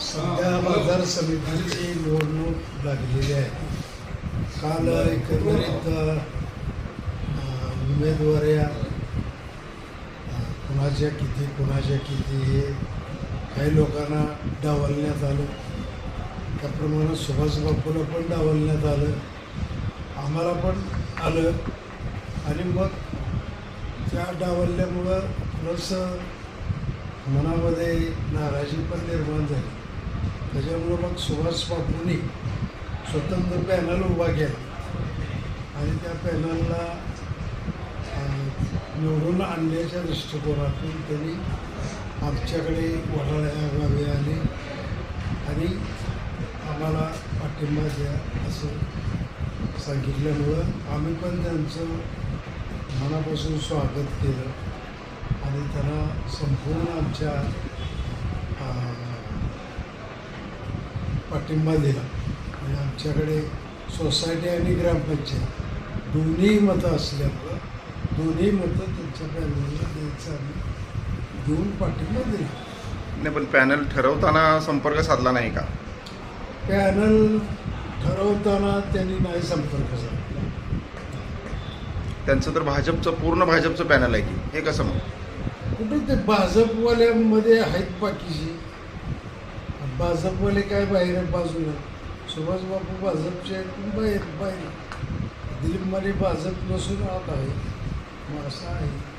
सध्या बाजार समितीची निवडणूक लागलेली आहे. काल एकंदरीत उमेदवार उमेदवाऱ्या कुणाच्या किती कुणाच्या किती हे काही लोकांना डावलण्यात आलं. त्याप्रमाणे सुभाष बापूला पण डावलण्यात आलं. आम्हाला पण आलं. आणि मग त्या डावलल्यामुळं थोडंसं मनामध्ये नाराजी पण निर्माण झाली. त्याच्यामुळं मग सुभाष बापूंनी स्वतंत्र पॅनल उभा केला. आणि त्या पॅनलला निवडून आणण्याच्या दृष्टिकोनातून त्यांनी आमच्याकडे वडाळ्या गावे आले आणि आम्हाला पाठिंबा द्या असं सांगितल्यामुळं आम्ही पण त्यांचं मनापासून स्वागत केलं. आणि त्यांना संपूर्ण आमच्या पाठिंबा दिला. आणि आमच्याकडे सोसायटी आणि ग्रामपंचायत दोन्ही मतं असल्यामुळं दोन्ही मतं त्यांच्या पॅनलला द्यायचं आम्ही देऊन पाठिंबा दिला. नाही पण पॅनल ठरवताना संपर्क साधला नाही का? पॅनल ठरवताना त्यांनी नाही संपर्क साधला. त्यांचं तर भाजपचं पूर्ण भाजपचं पॅनल आहे की? हे कसं मग? कुठे ते भाजपवाल्यांमध्ये आहेत बाकीची भाजपवाले काय बाहेर आहेत बाजूला? सुभाषबापू भाजपचे आहेत बाहेर बाहेर. दिलीप माने भाजप नसून आत आहे. मग असं आहे.